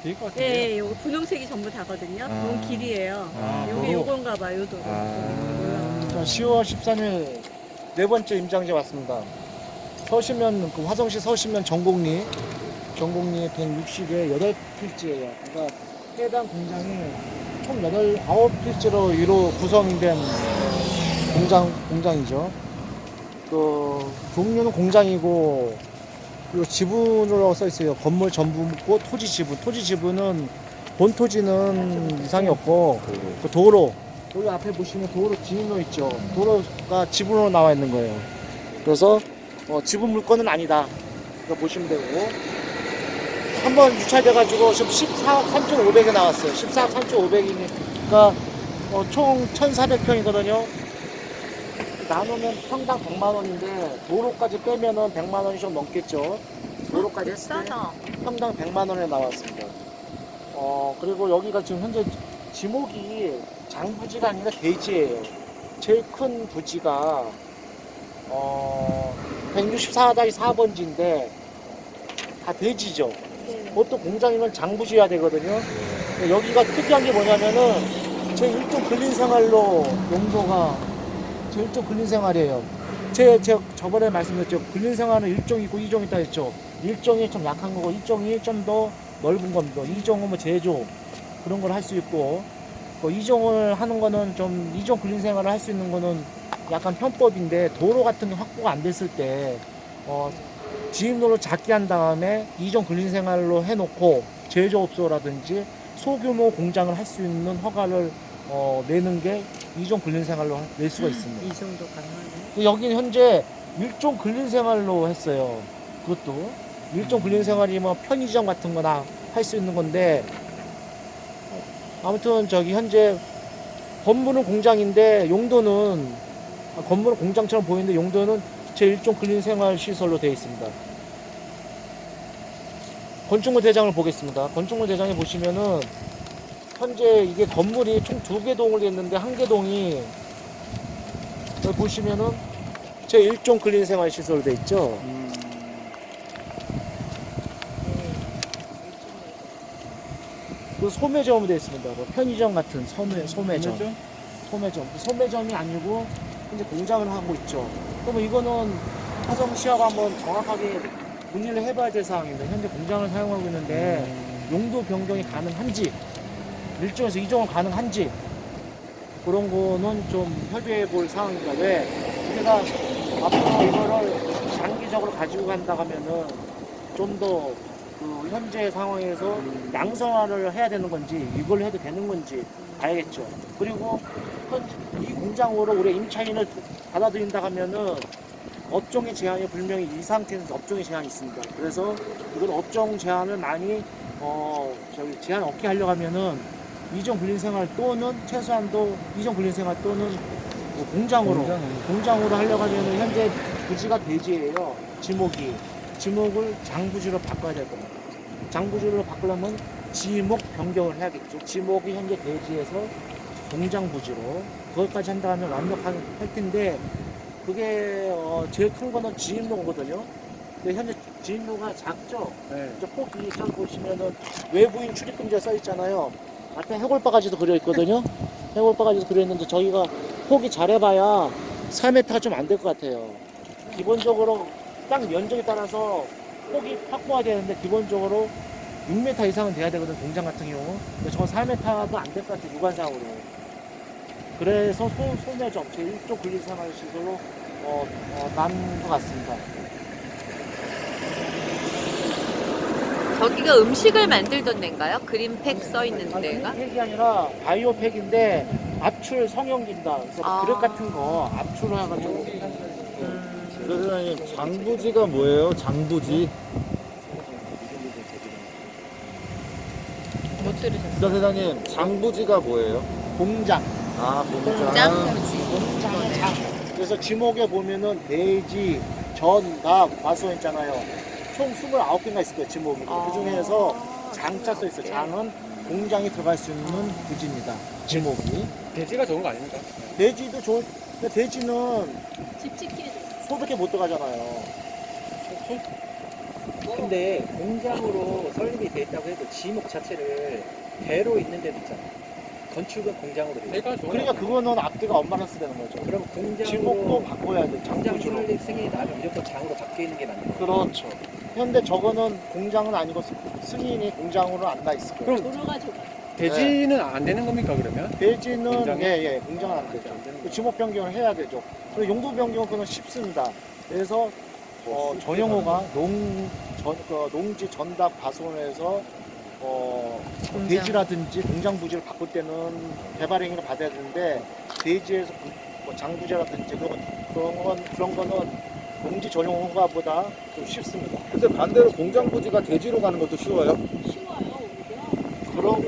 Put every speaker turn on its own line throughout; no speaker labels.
될 것 같은데요?
예, 예, 요거 분홍색이 전부 다거든요.
아.
요건 길이에요.
아,
요게
도로.
요건가 봐요, 요 도로.
아.
자, 10월 13일 네 번째 임장제 왔습니다. 서시면 그 화성시 서시면 전곡리 전곡리 160에 8필지예요. 그러니까 해당 공장이 총 8, 9필지로 이로 구성된 공장 공장이죠. 그 종류는 공장이고 그리고 지분으로 써 있어요. 건물 전부 묻고 토지 지분. 토지 지분은 본 토지는 이상이 없고 그 도로 여기 앞에 보시면 도로 지인로 있죠. 도로가 지분으로 나와 있는 거예요. 그래서 어, 지분 물건은 아니다. 이거 보시면 되고 한번 유찰돼 가지고 지금 14억 3,500에 나왔어요. 14억 3,500이니까 어, 총 1,400평이거든요. 나누면 평당 100만 원인데 도로까지 빼면은 100만 원이 좀 넘겠죠. 도로까지 했을 때
싸다.
평당 100만 원에 나왔습니다. 어, 그리고 여기가 지금 현재 지목이 장부지가 아니라 대지예요. 제일 큰 부지가 어, 164다이 4번지인데 다 대지죠.
네.
보통 공장이면 장부지여야 되거든요. 근데 여기가 특이한 게 뭐냐면은 제 일종 근린생활로 용도가 제 일종 근린생활이에요. 제, 제가 저번에 말씀드렸죠. 근린생활은 일종이 있고 이종이 있다 했죠. 일종이 좀 약한 거고 이종이 좀 더 넓은 겁니다. 이종은 뭐 제조 그런 걸 할 수 있고 그 이종을 하는 거는 좀 이종 근린생활을 할 수 있는 거는 약간 편법인데 도로 같은 게 확보가 안 됐을 때 어, 지임로를 작게 한 다음에 이종 근린생활로 해놓고 제조업소라든지 소규모 공장을 할 수 있는 허가를 어, 내는 게 이종 근린 생활로 낼 수가 있습니다.
이 정도 가능하네.
그 여기는 현재 일종 근린 생활로 했어요. 그것도 일종 근린 생활이면 편의점 같은 거나 할 수 있는 건데 아무튼 저기 현재 건물은 공장인데 용도는 아, 건물은 공장처럼 보이는데 용도는 제 일종 근린 생활 시설로 되어 있습니다. 건축물 대장을 보겠습니다. 건축물 대장에 보시면은 현재 이게 건물이 총 두 개 동을 했는데 한 개 동이 보시면은 제 일종 근린생활 시설로 돼 있죠. 그 소매점으로 되어 있습니다. 뭐 편의점 같은 소매 소매점. 소매점. 소매점이 아니고 현재 공장을 하고 있죠. 그러면 이거는 화성시하고 한번 정확하게 문의를 해봐야 될 상황입니다. 현재 공장을 사용하고 있는데
음.
용도 변경이 가능한지 일종에서 이종은 가능한지 그런 거는 좀 협의해 볼 상황입니다. 왜? 우리가 앞으로 이거를 장기적으로 가지고 간다 하면은 좀더 그 현재 상황에서 양성화를 해야 되는 건지 이걸 해도 되는 건지 봐야겠죠. 그리고 이 공장으로 우리 임차인을 받아들인다 하면은 업종의 제한이 분명히 이 상태에서 업종의 제한이 있습니다. 그래서 이걸 업종 제한을 많이 어 저기 제한 없게 하려고 하면은 이종 근린생활 또는 최소한도 이종 근린생활 또는 뭐 공장으로
공장은.
공장으로 하려고 하면은 현재 부지가 대지예요. 지목이 지목을 장부지로 바꿔야 될 겁니다. 장부지로 바꾸려면 지목 변경을 해야겠죠. 지목이 현재 대지에서 공장 부지로 그것까지 한다 하면 완벽하게 할 텐데 그게 어, 제일 큰 거는 지인로거든요. 근데 현재 지인로가 작죠.
네.
저기 보시면은 외부인 출입 금지가 써 있잖아요. 앞에 해골바가지도 그려 있거든요. 해골바가지도 그려 있는데 저희가 폭이 잘해봐야 4m가 좀 안 될 것 같아요. 기본적으로 땅 면적에 따라서 폭이 확보가 되는데 기본적으로 6m 이상은 돼야 되거든 공장 같은 경우. 근데 저 4m도 안 될 것 같아요 육안상으로. 그래서 소, 소매점 제 1조 근린생활시설로 어, 어, 난것 같습니다.
저기가 음식을 만들던 데인가요? 그린팩 써 있는
아니,
데가?
팩이 아니라 바이오팩인데 압출 성형기입니다. 그래서
아.
그릇 같은 거 압출을 해가지고
그러면 장부지가 뭐예요? 장부지.
못 들으셨어요?
자 세장님 장부지가 뭐예요?
공장,
아 공장.
공장?
장. 그래서 지목에 보면은 돼지, 전, 닭, 과수 있잖아요. 총 29개가 있을 거예요, 지목이.
아.
그 중에서 장자 써 있어요. 장은 공장이 들어갈 수 있는 부지입니다. 지목이.
돼지가 좋은 거 아닙니까?
돼지도 좋은, 근데 돼지는
집 지키는
소밖에 못 들어가잖아요.
근데 공장으로 설립이 돼 있다고 해도 지목 자체를 대로 있는 데도 있잖아요. 건축은 공장으로 돼.
그러니까 그거는 앞뒤가 엄마라스 되는 거죠.
그럼 공장으로
지목도 바꿔야 돼.
공장
장부주로.
설립 승인이 나면 무조건 장으로 바뀌어 있는 게 맞는 거예요.
그렇죠. 현재 저거는 공장은 아니고 스- 승인이 공장으로 안 나 있을 거예요.
도로가 좁아.
대지는 안 되는 겁니까 그러면?
대지는
공장이?
예예 공장은 안 되죠. 그 지목 변경을 해야 되죠. 그리고 용도 변경은 그건 쉽습니다. 그래서 어, 전용호가 농, 전, 그 농지 전답 과수원에서 어,
공장.
대지라든지 공장 부지를 바꿀 때는 개발 행위를 받아야 되는데 대지에서 부- 뭐 장부지라든지 그런 그런 건 그런 거는 농지 전용 허가보다 좀 쉽습니다.
근데 반대로 공장 부지가 대지로 가는 것도 쉬워요?
쉬워요, 오히려.
그런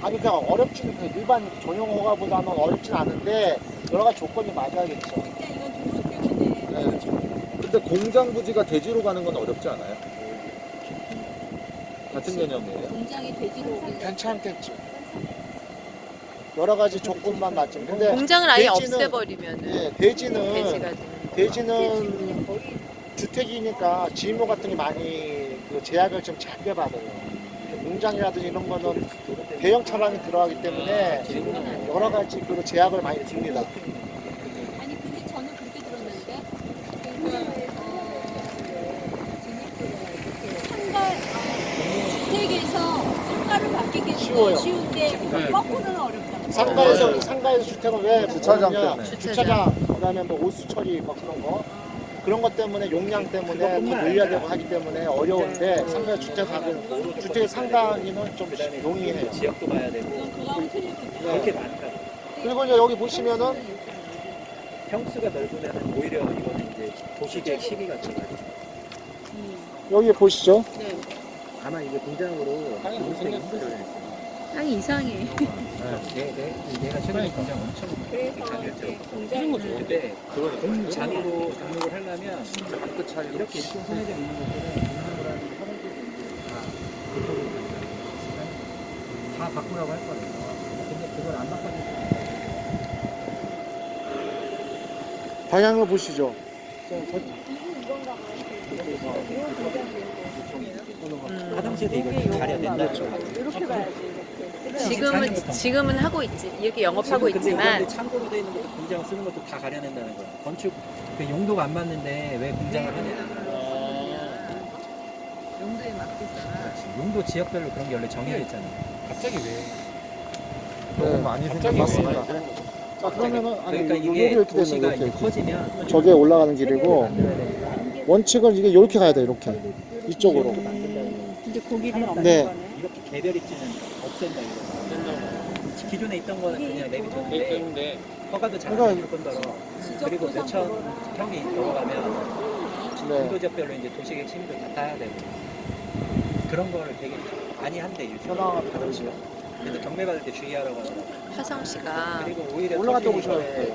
아니 그냥 어렵지는 그 일반 전용 허가보다는 어렵진 않은데 여러 가지 조건이 맞아야겠죠.
근데 이건 때문에
네. 근데 공장 부지가 대지로 가는 건 어렵지 않아요? 같은 개념이에요?
공장이 돼지로
괜찮겠죠. 여러 가지 조건만 맞죠. 근데
공장을 아예
대지는-
없애버리면은
예, 대지는
돼지가 되는
대지는 주택이니까 지모 같은 게 많이 그 제약을 좀 작게 받아요. 공장이라든지 이런 거는 대형 차량이 들어가기 때문에 여러 가지 그 제약을 많이 줍니다.
아니 근데 저는 그렇게 들었는데 그러니까 상가 주택에서 상가를 바뀌게
쉬워요.
쉬운데
네.
거꾸로는 어렵다.
상가에서 상가에서 주택을 왜
주차장
보느냐?
때문에.
주차장 그다음에 뭐 오수 처리 뭐 그런 거 그런 것 때문에 용량 때문에 더 늘려야 되고 하기 때문에 어려운데 상가 주택 가격 주택 상가기는 좀
그다음에
용이해요.
지역도 봐야 되고 그렇게 많다.
그리고 이제 여기 보시면은
평수가 넓으면 오히려 이거는 이제 도시계획 시기가 들어가죠.
여기 보시죠.
네.
아마 이게 공장으로
못 생겼어요.
땅이 이상해.
네, 네. 내가 최근에 공장 엄청 다녔죠.
이제
이런 거죠.
근데 공장으로 등록을 하려면
그 차이
이렇게 일종 소매점 있는 것들은 등록을 하는 사람들이 다 바꾸라고 할 거예요. 근데 그걸 안 바꿔주면
방향을 보시죠.
음.
화장실도 이걸 가려야 된다.
이렇게 봐야지 이렇게.
지금은 지금은 하고 있지 이렇게 영업하고
근데
있지만
이런데 창고로 돼 있는 것도 공장 쓰는 것도 다 가려낸다는 거야. 건축 그 용도가 안 맞는데 왜 공장을 하냐.
용도에 맞겠잖아.
그렇지. 용도 지역별로 그런 게 원래 정해져 있잖아.
갑자기 왜?
너무
네,
많이
갑자기
생겼어요.
맞습니다. 자 그러면은 아니
그러니까 이게
이렇게 되면
도시가
이렇게
이제 커지면
저게 올라가는 길이고 원칙은 이게 이렇게 가야 돼 이렇게 이쪽으로.
근데 고기는 없는
네.
이렇게 개별 입지는 없앤다 이거. 기존에 있던 거는 그냥 내비뒀는데
때문에
허가도 잘
그러니까
안 해줄 뿐더러 그리고 몇천 평이 넘어가면
네.
용도지역별로 이제 도시계획 심의도 다 따야 되고 그런 거를 되게 많이 한대 다른 지역. 그래서 경매 받을 때 주의하라고 하더라고.
화성 씨가
그리고 오히려
올라갔다 오셔야
이거에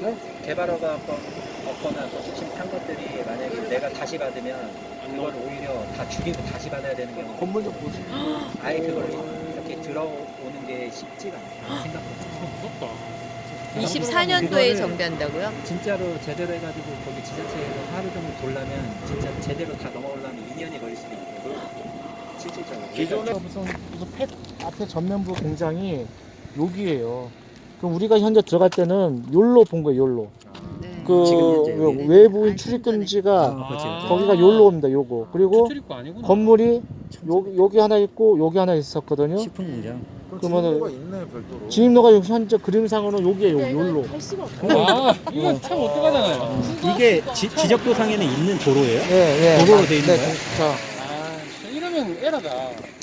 그 개발 허가 없거나 도시심 탄 것들이 만약에 내가 다시 받으면 그걸 오히려 다 죽이고 다시 받아야 되는 경우
건물 좀 보시.
아예 그걸 들어오는 게 쉽지가 않아 생각보다
무섭다.
24년도에
그거를
정비한다고요?
진짜로 제대로 해가지고 거기 지자체에서 하루 종일 돌려면 진짜 제대로 다 넘어오려면 2년이 걸릴 수도 있고 실질적으로
기존에
무슨 무슨 펫 앞에 전면부 공장이 여기예요. 그럼 우리가 현재 들어갈 때는 욜로 본 거예요, 욜로.
네.
그
지금 현재 여기는?
외부인
아,
출입 금지가
아, 그렇지.
아.
거기가 욜로입니다, 요거. 그리고
출입구 아니구나.
건물이 여기, 여기 하나 있고 여기 하나 있었거든요.
식품 공장
그러면은
그러면은 있네 별도로.
진입로가 현재 그림상으로는 여기에요, 욜로.
갈 수가 없어.
아, 이건 참 어떡하잖아요.
이게 지, 지적 도상에는 있는 도로예요?
예, 예.
도로로 돼 있는
네,
거예요?
자,
아, 이러면 에러다.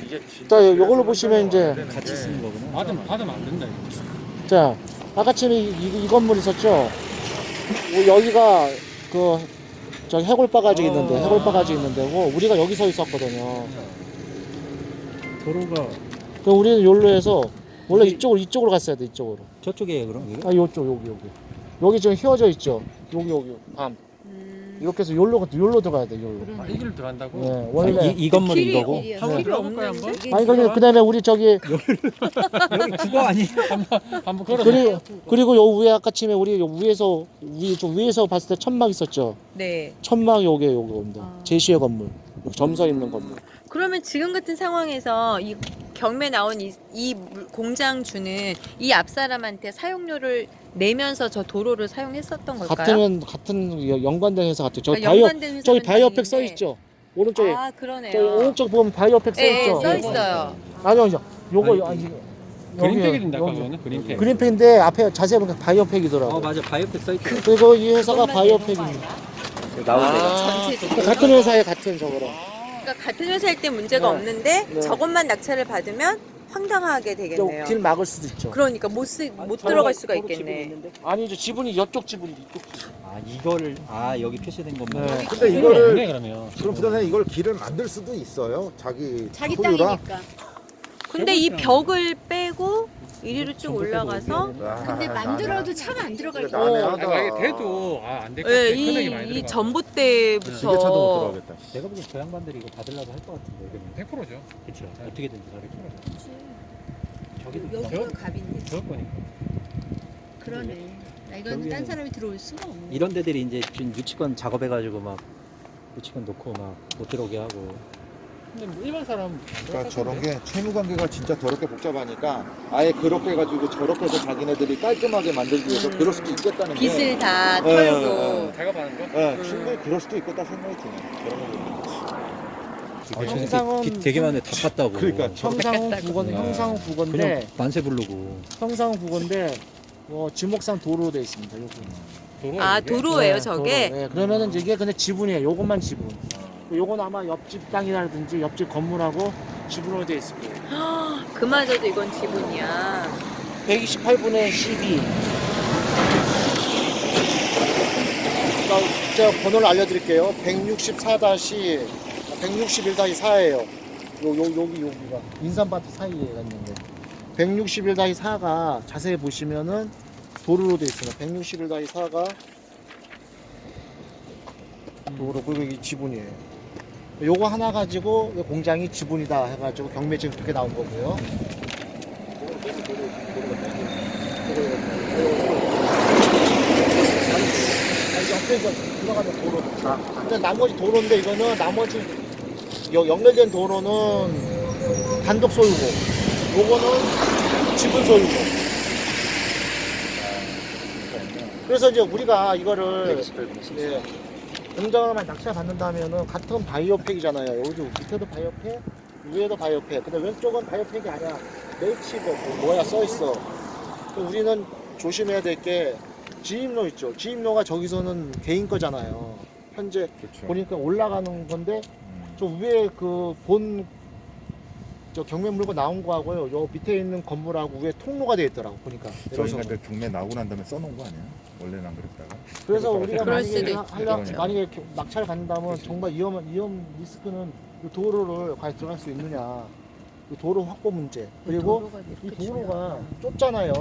이게 진짜
자, 요걸로 보시면 이제
같이 쓰는 거구나
받으면, 받으면 안 된다, 이거.
자, 아까처럼 이, 이, 이 건물 있었죠? 요- 여기가 그, 저 해골 바가지 있는데,
어.
해골 바가지 있는데, 고 우리가 여기 서 있었거든요.
도로가
그 우리는 요로 해서, 원래
여기-
이쪽으로, 이쪽으로 갔어야 돼, 이쪽으로.
저쪽이에요 그럼 이게?
아, 요쪽, 여기, 여기. 여기 지금 휘어져 있죠? 여기, 여기, 밤.
음,
이렇게 해서 요로 요로 들어가야 돼 요로.
아, 이 길을 들어간다고?
네, 원래
이, 이 건물이
길이
이거고
길이야.
한번
네.
필요
들어볼까요,
없는데.
한번?
이게
아니 그다음에 그다음에 우리 저기
여기 국어 아니?
한번 걸어.
그리, 그리고 요 위에 아까 침에 우리 요 위에서 위, 좀 위에서 봤을 때 천막 있었죠.
네.
천막 요게 요거입니다.
아.
제시의 건물. 여기 점서 있는 건물.
그러면 지금 같은 상황에서 이 경매 나온 이, 이 물- 공장주는 이 앞사람한테 사용료를 내면서 저 도로를 사용했었던 걸까요?
같은 같은 여- 연관된 회사 같아요. 저기
아,
바이오
연관된 회사는
저기 바이오 팩 써
다행인데.
있죠. 오른쪽에
아 그러네요.
저기 오른쪽 보면 바이오 팩 써
예, 예,
있죠.
써 있어요.
아니요, 아니요. 요거
아니,
아니
그린팩이 된다. 그거는 그린팩.
그린팩인데 앞에 자세히 보니까 바이오 팩이더라고.
어
요
맞아 바이오팩 써있죠
그리고 이 회사가 바이오 팩입니다.
아니야?
나온 데가
전체적으로.
같은 회사에 같은 저거랑.
그러니까 같은 회사일 때 문제가
네.
없는데
네.
저것만 낙찰을 받으면 황당하게 되겠네요.
길 막을 수도 있죠.
그러니까 못, 쓰, 못 들어갈 수가 있겠네.
아니죠. 지분이 이쪽 지분이 이쪽 지분.
아 이거를 아 여기 표시된 것만
네.
근데
이거를
이거를
없네 그러면.
그럼 부산에 이걸 길을 만들 수도 있어요. 자기
자기
소유라.
땅이니까.
근데 이 벽을 빼고 이리로 쭉 올라가서
아,
근데. 만들어도 차가 안 들어갈 거야.
나네.
아. 만약에 돼도 아, 안될 것 같아.
예,
이, 이.
전봇대부터
못 들어가겠다.
내가 보기엔 저 양반들이 이거 받으려고 할 것 같은데 여기는
100%죠.
그쵸 어떻게든지 저기도
여기가
저-
갑인데.
저럴 거니까.
그러네. 나 이건 딴 사람이 들어올 수가 없네.
이런 데들이 이제 지금 유치권 작업해가지고 막 유치권 놓고 막 못 들어오게 하고
근데 뭐 일반 사람
그러니까 저런 게 채무 관계가 진짜 더럽게 복잡하니까 아예 그렇게 해가지고 저렇게 해서 자기네들이 깔끔하게 만들기 위해서
음.
그럴 수도 있겠다는 게.
빚을 다
네,
털고
작업하는 거?
예,
음.
충분히 그럴 수도 있겠다 생각이 드네. 저런 거 보면.
아, 쟤네
형상은-
빚 되게 많네 다 팠다고
그러니까 저-
형상은. 국원
네.
형상은
그냥
국원데
만세 부르고
형상은 국원데 어, 지목상 도로로 돼 있습니다. 요거.
도로
아
이게?
도로예요
네,
저게
도로. 네, 그러면은 이게 그냥 지분이에요. 요것만 지분. 요건 아마 옆집 땅이라든지 옆집 건물하고 지분으로 돼 있을 거예요.
그마저도 이건 지분이야
128분의 12. 제가 번호를 알려드릴게요. 164다시 161-4예요. 요, 요, 여기, 여기가. 인삼밭 사이에 있는데. 161-4가 자세히 보시면은 도로로 되어 있습니다. 161-4가 도로, 그리고 이 지분이에요. 요거 하나 가지고 이 공장이 지분이다 해가지고 경매 지금 그렇게 나온 거고요. 아, 옆에 저 들어가는 도로. 근데 나머지 도로인데 이거는 나머지 여- 연결된 도로는 단독 소유고, 요거는 지분 소유고. 그래서 이제 우리가 이거를 예, 공장을만 낙찰 받는다면은 같은 바이오팩이잖아요. 여기도 밑에도 바이오팩, 위에도 바이오팩. 근데 왼쪽은 바이오팩이 아니야. 멜치고 뭐, 뭐야 써 있어. 그 우리는 조심해야 될 게 지임로 있죠. 지임로가 저기서는 개인 거잖아요. 현재
그렇죠.
보니까 올라가는 건데 저 위에 그 본 저 경매 물고 나온 거하고요. 요 밑에 있는 건물하고 위에 통로가 돼 있더라고 보니까. 내려서.
저희가 경매 나오고 난 다음에 써놓은 거 아니야? 원래는 안 그랬다가
그래서 우리가
그럴
만약에
있죠.
하려. 만약에 이렇게 낙찰 간다면 정말 위험 위험 리스크는 이 도로를 과연 들어갈 수 있느냐. 이 도로 확보 문제 그리고 이 도로가 좁잖아요.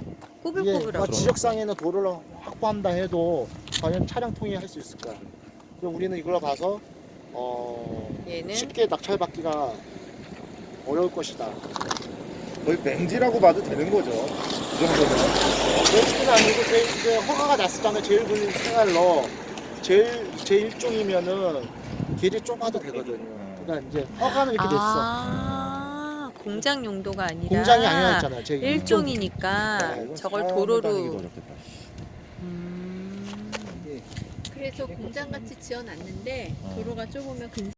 이게
꼬불꼬불하고
막 지적상에는 도로를 확보한다 해도 과연 차량 통행할 수 있을까? 그래서 우리는 이걸 봐서 어,
얘는
쉽게 낙찰받기가 어려울 것이다.
거의 맹지라고 봐도 되는 거죠. 이 정도면.
왼쪽은 아니고 제 이제 허가가 났었잖아요. 제일 군인 생활로 제일 제 일종이면은 길이 좁아도 되거든요. 그러니까 이제 허가는 이렇게 됐어.
아 공장 용도가 아니라
공장이 아니었잖아요. 제 일종.
일종이니까
이건
저걸 도로로
다니기도 어렵겠다.
음.
그래서 공장 같이 지어놨는데
어.
도로가 좁으면 근